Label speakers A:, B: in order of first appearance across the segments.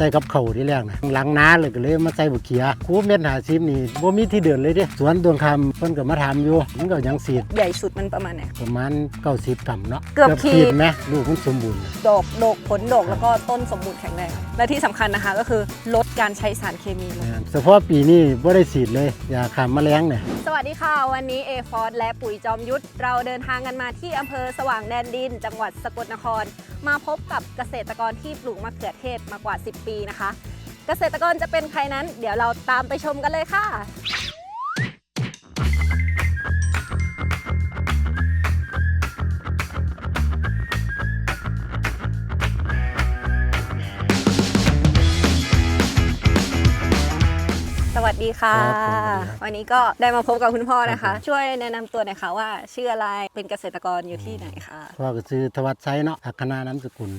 A: ใส่กับเข่าวที่แรกนะหลังน้าเลยก็เลยมาใส่บุกเขียคูเม็ดหาซิมนี่บ่มีที่เดินเลยเด้สวนตวงคำเพิ่นก็มาถามอยู่มันก็ยังสีด
B: ใหญ่สุดมันประมาณไหน
A: ประมาณ90กรัมเนาะ
B: เกือบขีด
A: ไหมลูกมันสมบูรณ์
B: ดอกดกผลดกแล้วก็ต้นสมบูรณ์แข็งแรงและที่สำคัญนะคะก็คือลดการใช้สารเคมีลง
A: นะเฉพาะปีนี้บ่ได้สีดเลยยาฆ่าแมลงเนี่ย
B: สวัสดีค่ะ วันนี้เอฟอร์และปุ๋ยจอมยุทธเราเดินทางกันมาที่อำเภอสว่างแดนดิน จังหวัดสกลนคร มาพบกับเกษตรกรที่ปลูกมะเขือเทศมากว่า 10 ปีนะคะ เกษตรกรจะเป็นใครนั้น เดี๋ยวเราตามไปชมกันเลยค่ะสวัสดีค่ะ
A: ครับผมสวัสดีครับ
B: วันนี้ก็ได้มาพบกับคุณพ่อนะคะ ช่วยแนะนำตัวหน่อยค่ะว่าชื่ออะไรเป็นเกษตรกรอยู่ที่ไหนคะ
A: พ่อก็ซื้อทวัดไซเนาะอัคนาน้ำสกุล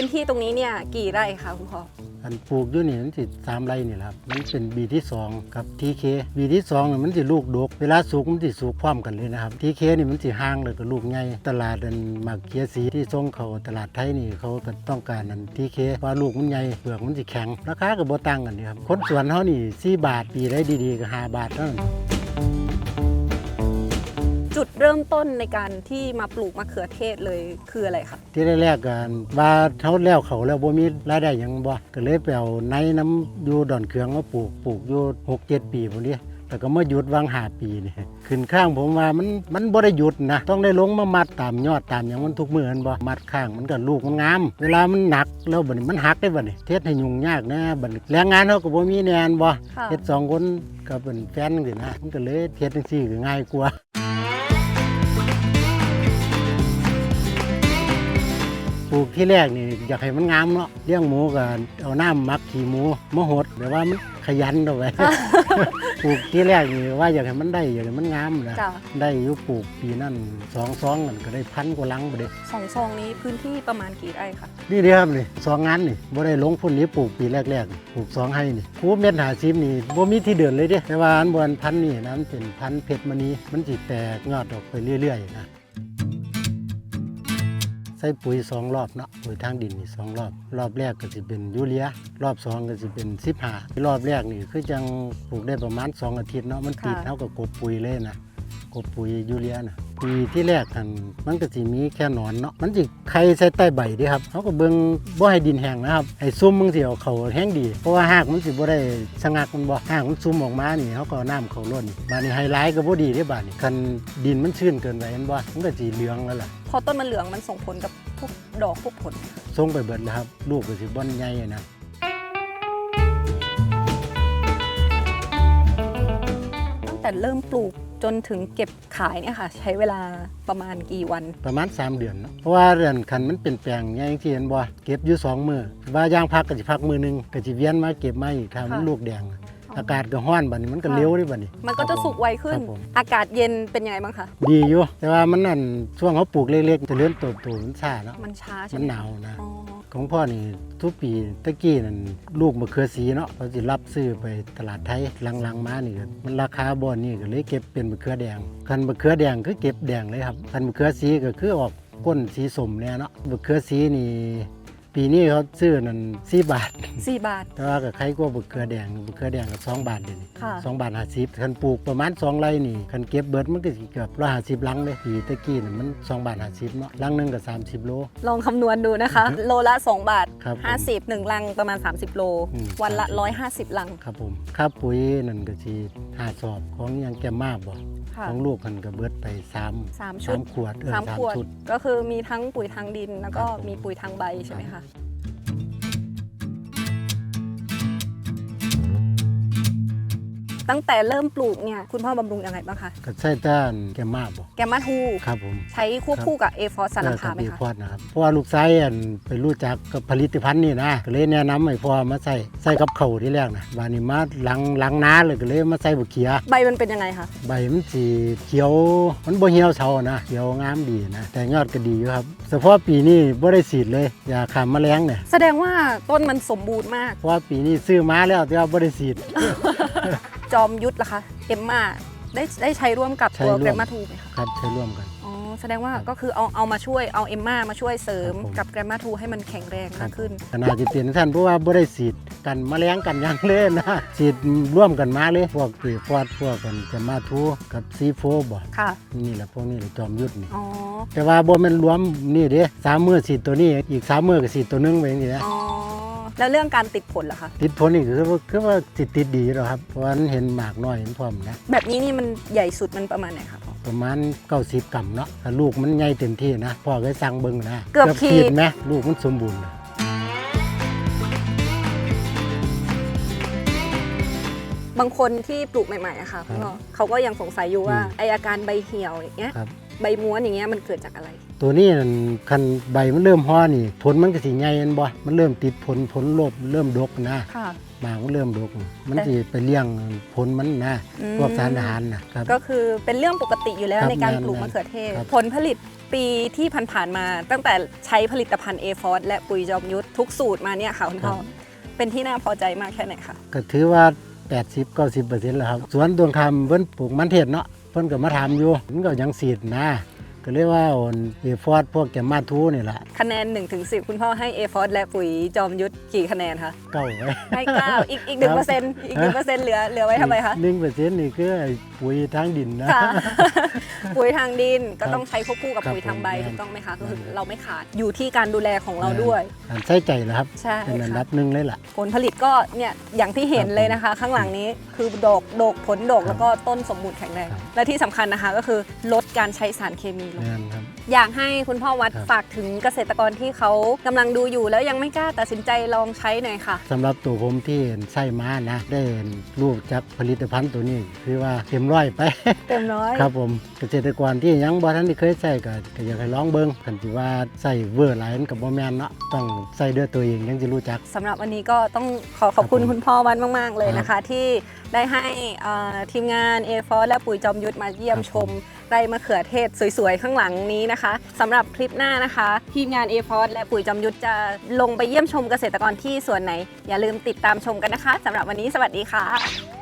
B: พื้นที่ตรงนี้เนี่ยกี่ไร่คะคุณพ่อ
A: อันปลูกอยู่นี่มันสิสามไร่นี่แหละครับมันเป็นบีที่สองกับทีเคบีที่สองนี่มันสิลูกดก เวลาสุกมันสิสุกพร้อมกันเลยนะครับทีเคนี่มันสิห่างเลยกับลูกใหญ่ตลาดอันหมากเกียสีที่ส่งเขาตลาดไทยนี่เขาก็ต้องการอันทีเคว่าลูกมันใหญ่เปลือกมันสิแข็งราคาก็บ่ต่างกันนี่ครับคนสวนเขานี่สี่บาทปีได้ดีๆก็ห้าบาทเท่านั้น
B: จุดเริ่มต้นในการที่มาปลูกมะเขือเทศเลยคืออะไรคะ
A: ที่แรกๆกันว่าเขาแล้วเขาแล้วบ่มีรายได้หยังบ่ก็เลยไปเอาในน้ำอยู่ดอนเคืองมาปลูกปลูกอยู่หกเจ็ดปีพุ่นนี้แต่ก็มาหยุดวางหาปีนี่ขึ้นข้างผมว่ามันมันบ่ได้หยุดนะต้องได้ลงมามัดตามยอดตามอย่างมันทุกมือแม่นบ่มัดข้างมันก็ลูกมันงาม เวลามันหนักแล้วบัดนี้มันหักได้บัดนี้เทศให้ยุ่งยากนะบัดนี้แรงงานเขาก็บ่มีแน่นบ่
B: ค่ะ
A: เฮ็ดสองคนก็เป็นแฟนกันนะมันก็เลยเฮ็ดจังซี่ก็ง่ายกว่า ปลูกที่แรกนี่อยากให้มันงามเนาะเลี้ยงหมูก็เอาน้ำหมักขี้หมูมาหดแต่ว่ามันขยันเอาไว้ ปลูกที่แรกนี่ว่าอยากให้มันได้อยากให้มันงามนะ
B: จ้ะ
A: ได้อยู่ปลูกปีนั้นสองซองกันก็ได้พันกว่าหลังไปเด้
B: สองซองนี้พื้นที่ประมาณกี่ไร่คะ
A: นี่เดียวครับนี่สองงานนี่บ่ได้ลงพุ่นนี้ปลูกปีแรกๆนี่ปลูกสองให้นี่คูเม็ดหาซิมนี่บ่มีที่เดินเลยเด้แต่ว่าอันบนพันธุ์นี่นะมันเป็นพันธุ์เพชรมณีมันสิแตกยอดออกไปเรื่อยๆนะ ใส่ปุ๋ยสองรอบเนาะปุ๋ยทางดินนี่สองรอบ รอบแรกก็สิเป็นยูเรีย รอบสองก็สิเป็นสิบหารอบแรกนี่คือจังปลูกได้ประมาณสองอาทิตย์เนาะมันติดเท่ากับกบปุ๋ยเลยนะ กบปุ๋ยยูเรียนะปีที่แรกกันมันก็สิมีแค่หนอนเนาะมันสิไข่ใส่ใต้ใบเดีครับเขาก็เบิ่งบ่ให้ดินแห้งนะครับไอ้ซุ่มมึงสิเอาเขาแห้งดี เพราะว่าหากมันสิบ่ได้สงักมันบ่หากมันซุ่มออกมานี่เขาก็เอาน้ำเขาล้นบานนี้ไฮไลท์ก็บ่ดีเด้บานนี้คันดินมันชื้นเกินไปเห็นบ่มันก็สิเหลืองแล้วล่ะ
B: พอต้นมันเหลืองมันส่งผลกับพวกดอกพวกผล
A: ส่งไปเบิดแล้วครับลูกก็สิบ่อนใหญ่นะ
B: ตั้งแต่เริ่มปลูก จนถึงเก็บขายเนี่ยค่ะ ใช้เวลาประมาณกี่วัน
A: ประมาณ 3 เดือนเนาะเพราะว่าเดือนคันมันเป็นแปลงใหญ่จังซี่เห็นบ่เก็บอยู่สองมือว่าย่างพักก็สิพักมือหนึงก็สิเวียนมาเก็บมาอีกถ้ามัน
B: ค่ะ
A: ลูกแดงอากาศก็ร้อนบัดนี้มันก็
B: ค่ะ
A: เร็วเด้บัดนี้
B: มันก็จะสุกไวขึ้
A: คนรับผม
B: อากาศเย็นเป็นยังไงบ้างคะ
A: ดีอยู่แต่ว่ามันนั่นช่วงเขาปลูกเล็กๆจะเลื่อนโตโตมันช้าเนาะ
B: มันช้าใช่
A: มัน
B: ไหม
A: หนาวนะ
B: อ๋อ
A: ของพ่อนี่ทุกปีตะกี้นั่นลูกมะเขือสีเนาะเราจะรับซื้อไปตลาดไทยหลังๆมานี่มันราคาบ่นี่ก็เลยเก็บเป็นมะเขือแดงคันมะเขือแดงคือเก็บแดงเลยครับคันมะเขือสีก็คือออกก้นสีสมเนี่ยเนาะมะเขือสีนี่ ปีนี้เขาซื้อนั่นสี่บาท
B: สี่บาท
A: แต่ว่าก็ใครกว่ามะเขือแดงมะเขือแดงก็สองบาทเดี๋ยวนี้
B: ค่ะ
A: สองบาทห้าสิบคันปลูกประมาณสองไร่นี่คันเก็บเบิดมันก็สิเกือบร้อยห้าสิบลังเลยปีตะกี้นี่มันสองบาทห้าสิบเนาะลังหนึงก็สามสิบโล
B: ลองคำนวณดูนะคะ โลละ 2 บาท
A: ครับผม
B: 50หนึ่งลังประมาณ 30 โล
A: อืม
B: วันละ 150 ลัง
A: ครับผมค่าปุ๋ยนั่นก็สิห้าสอบของยังแกมมาบ่
B: ค่ะ
A: ของลูกมันก็เบิดไปสาม
B: สามชุ
A: สา
B: ด
A: มขวดเออ
B: สาม
A: สาม
B: ขวด
A: ชุด
B: ก็คือมีทั้งปุ๋ยทางดินแล้วก็
A: ครับผม
B: มีปุ๋ยทางใบใช่ไหม
A: ครั
B: คะ
A: บ
B: ตั้งแต่เริ่มปลูกเนี่ยคุณพ่อบำรุงยังไงบ้างคะ
A: ก็ใส่ต้านแกมมาบ่
B: แกมมาทู
A: ครับผม
B: ใช้ควบคู่กับเอฟอร์สัน
A: เออ
B: คา
A: กับ
B: ไหม
A: อี
B: คะ
A: พอดนะครับเพราะว่าลูกชายอันไปรู้จักกับผลิตภัณฑ์นี่นะก็เลยแนะนำให้พ่อมาใส่ใส่กับเขาวที่แรกนะบานี้มาหลังหลังน้าเลยก็เลยมาใส่บุกเขีย
B: ใบมันเป็นยังไงคะ
A: ใบมันสีเขียวมันบ่เหี่ยวเฉานะเขียวงามดีนะ แต่ยอดก็ดีอยู่ครับเฉพาะปีนี้บ่ได้ฉีดเลยยาฆ่าแมลงเนี่ย
B: แสดงว่าต้นมันสมบูรณ์มาก
A: เพราะว่าปีนี้ซื้อมาแล้วแต่ว่าบ่ได้ฉีด
B: จอมยุทธล่ะคะเอมมาได้ได้ใช้ร่วมกับ
A: ใช้
B: ตัว
A: ร่วม
B: แกรมมาทูไหมคะ
A: ครับใช้ร่วมกัน
B: อ๋อแสดงว่า
A: ครับ
B: ก็คือเอาเอามาช่วยเอาเอมมามาช่วยเสริม
A: ครับผม
B: กับแกรมมาทูให้มันแข็งแรงมากขึ้น
A: ขนาดจะเปลี่ยนท่านเพราะว่าบ่ได้สีดกันแมลงกันหยังเลยนะสีดร่วมกันมาเลยพวกตีฟอดพวกกันจะมาทูกับซีโฟบ่
B: ค่ะ
A: นี่แหละพวกนี้แหละจอมยุทธนี่
B: อ๋อ
A: แต่ว่าบ่แม่นรวมนี่เด้สามมือสีดตัวนี้อีกสามมือก็สีดตัวหนึงไปอย่างนี้นะ
B: อ๋อ แล้วเรื่องการติดผลล่ะคะ
A: ติดผลนี่คือว่าคือว่าติดติดดีแล้วครับ เพราะว่ามันเห็นหมากน้อยเห็นพร้อมนะ
B: แบบนี้นี่มันใหญ่สุดมันประมาณไหนคะพ่อ
A: ประมาณ90กรัมเนาะถ้าลูกมันใหญ่เต็มที่นะ พ่อเคยสั่งเบิ่งนะ
B: เกือบขีด
A: ไหมลูกมันสมบูรณ์นะ
B: บางคนที่ปลูกใหม่ๆอะค่ะพ่อเขาก็ยังสงสัยอยู่ว่าไออาการใบเหี่ยวอย่างเงี้ย
A: ครับ
B: ใบม้วนอย่างเงี้ยมันเกิดจากอะไร
A: ตัวนี้นั่นคันใบมันเริ่มห่อนี่ผลมันก็สิใหญ่แม่นบ่มันเริ่มติดผลผลโลบเริ่มดกนะ
B: ค่ะ
A: หมากมันเริ่มดก มันสิไปเลี้ยงผลมันนะ
B: อืม
A: พวกสารอาหารนะครับ
B: ก็คือเป็นเรื่องปกติอยู่แล้ว
A: ครับ
B: ในการ
A: แม่น
B: ปลูกมะเขือเทศ
A: ครับ
B: ผลผลิตปีที่ผ่านๆมา ตั้งแต่ใช้ผลิตภัณฑ์เอฟอสและปุ๋ยจอมยุทธทุกสูตรมาเนี่ยค่ะคุณพ่อเป็นที่น่าพอใจมากแค่ไหนคะ
A: ก็ถือว่า 80 90%แล้วครับ สวนตวงคำเพิ่นปลูกมันเทศเนาะเพิ่นก็มาถามอยู่มันก็ยังสีดนะ ก็เลยว่าอ่อนเอฟอร์ดพวกแกมมาทูนี่แหละ
B: คะแนน1นถึงสิคุณพ่อให้เอฟอสและปุ๋ยจอมยุทธกี่คะแนนคะ
A: เก้าไว้
B: ให้เก้าอีกอีกหนึ่งเปอร์เซ็นต์อีกหนึ่งเปอร์เซ็นต์เหลือเหลือไว้ทำไมคะ
A: หนึ่งเปอร์เซ็นต์นี่คือไอ้ปุ๋ยทางดินนะ
B: ค่ะ ปุ๋ยทางดินก็
A: ครับ
B: ต้องใช้ควบคู่กับ
A: ครับ
B: ปุ๋ยทางใบ
A: ผม
B: ถูกต้องไหมคะก็คือ
A: แม่น
B: เราไม่ขาดอยู่ที่การดูแลของเราด้วย
A: การใส่ใจเหรอครับ
B: ใช่
A: เป็นอัน
B: ค่ะ
A: ดับหนึ่งเลยล่ะ
B: ผลผลิตก็เนี่ยอย่างที่เห็น
A: ครับ
B: เลยนะคะ ข้างหลังนี้คือดอกดกผลดก
A: ครับ
B: แล้วก็ต้นสมบูรณ์แข็งแรง
A: ครับ
B: และที่สำคัญนะคะก็คือลดการใช้สารเคมีลง
A: นั่นครับ
B: อยากให้คุณพ่อวัด
A: ครับ
B: ฝากถึงเกษตรกรที่เขากำลังดูอยู่แล้วยังไม่กล้าตัดสินใจลองใช้หน่อยค่ะ
A: สำหรับตัวผมที่ใส่มานะ ได้รูปจากผลิตภัณฑ์ตัวนี้ คือว่าเต็มร้อยไป
B: เต็มร้อย
A: ครับผมเกษตรกรที่ยังบ่ทันได้เคยใส่ก็ก็อยากให้ลองเบิ่งกันสิว่าใส่เวอร์หลายมันก็บ่แม่นเนาะต้องใส่ด้วยตัวเองยังสิรู้จัก
B: สำหรับวันนี้ก็ต้องขอขอบคุณ
A: ครับผม
B: คุณพ่อวันมาก ๆ เลย
A: ครับ
B: นะคะ ที่ได้ให้เอ่อทีมงานเอฟอและปุ๋ยจอมยุทธมาเยี่ยม
A: ครับ
B: ช
A: ผมม
B: ไร่มะเขือเทศสวยๆ ข้างหลังนี้นะคะสำหรับคลิปหน้านะคะ ทีมงานเอฟอและปุ๋ยจอมยุทธจะลงไปเยี่ยมชมเกษตรกรที่ส่วนไหน อย่าลืมติดตามชมกันนะคะสำหรับวันนี้สวัสดีค่ะ